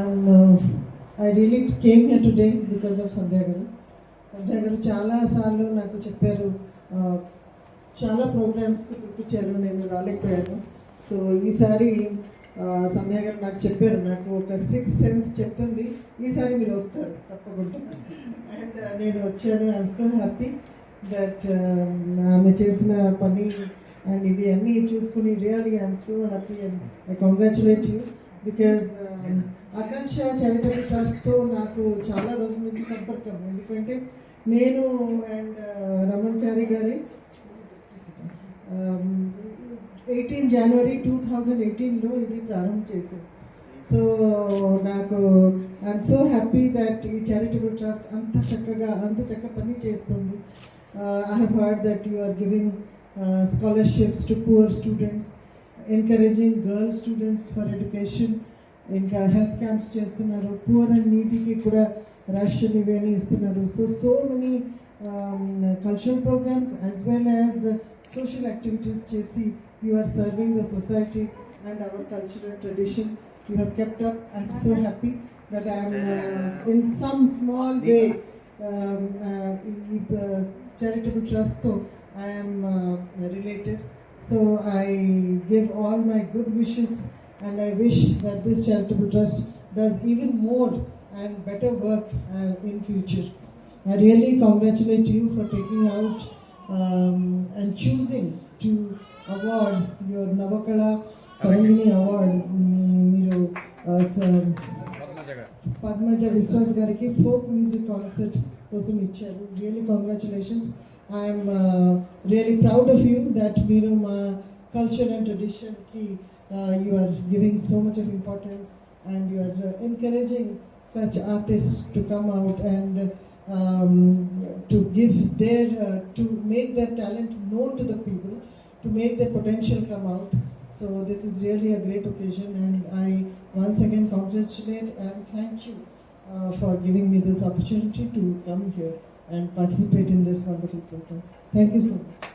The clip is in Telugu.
And I really came here today because of because Sandhya garu Sandhya garu చాలాసార్లు నాకు చెప్పారు uh, చాలా ప్రోగ్రామ్స్కి పిలిపించారు నేను రాలేకపోయాను. సో ఈసారి uh, సంధ్య గారు నాకు చెప్పారు నాకు ఒక సిక్స్ సెన్స్ చెప్తుంది. ఈసారి మీరు వస్తారు తప్పకుండా. అండ్ uh, నేను వచ్చాను ఐఎమ్ సో హ్యాపీ దట్ ఆమె చేసిన పని అండ్ ఇవి అన్నీ చూసుకుని really I'm so happy and I congratulate you because Aakanksha charitable ట్రస్ట్తో నాకు చాలా రోజుల నుంచి సంపర్కం. ఎందుకంటే నేను అండ్ uh, రమణచారి గారి ఎయిటీన్ జనవరి టూ థౌజండ్ ఎయిటీన్లో ఇది ప్రారంభం చేశాను సో నాకు ఐఎమ్ సో హ్యాపీ దట్ ఈ చారిటబుల్ ట్రస్ట్ అంత చక్కగా అంత చక్క పని చేస్తుంది. I have heard that you are giving scholarships to poor students encouraging girl students for education ఇంకా హెల్త్ క్యాంప్స్ చేస్తున్నారు. పూర్ అండ్ నీటికి కూడా రేషన్ ఇవన్నీ ఇస్తున్నారు. So so many cultural programmes as well as social activities చేసి you are serving the society and our cultural tradition you have kept up I'm so happy that I'm in some small way ఈ charitable ట్రస్ట్తో I'm related So I give all my good wishes and I wish that this charitable trust does even more and better work uh, in future. I really congratulate you for taking out um, and choosing to award your Navakala Karangini Award. మీ- మీరు uh, స- పద్మజ విశ్వాస్ గారికి ఫోక్ మ్యూజిక్ కాన్సర్ట్ కోసం ఇచ్చారు really congratulations I'm Really proud of you that మీరు మా culture and ట్రెడిషన్కి you are giving so much of importance and you are encouraging such artist to come out and to give their to make their talent known to the people to make their potential come out. So this is really a great occasion and I once again congratulate and thank you uh, for giving me this opportunity to come here and participate in this wonderful program. Thank you so much.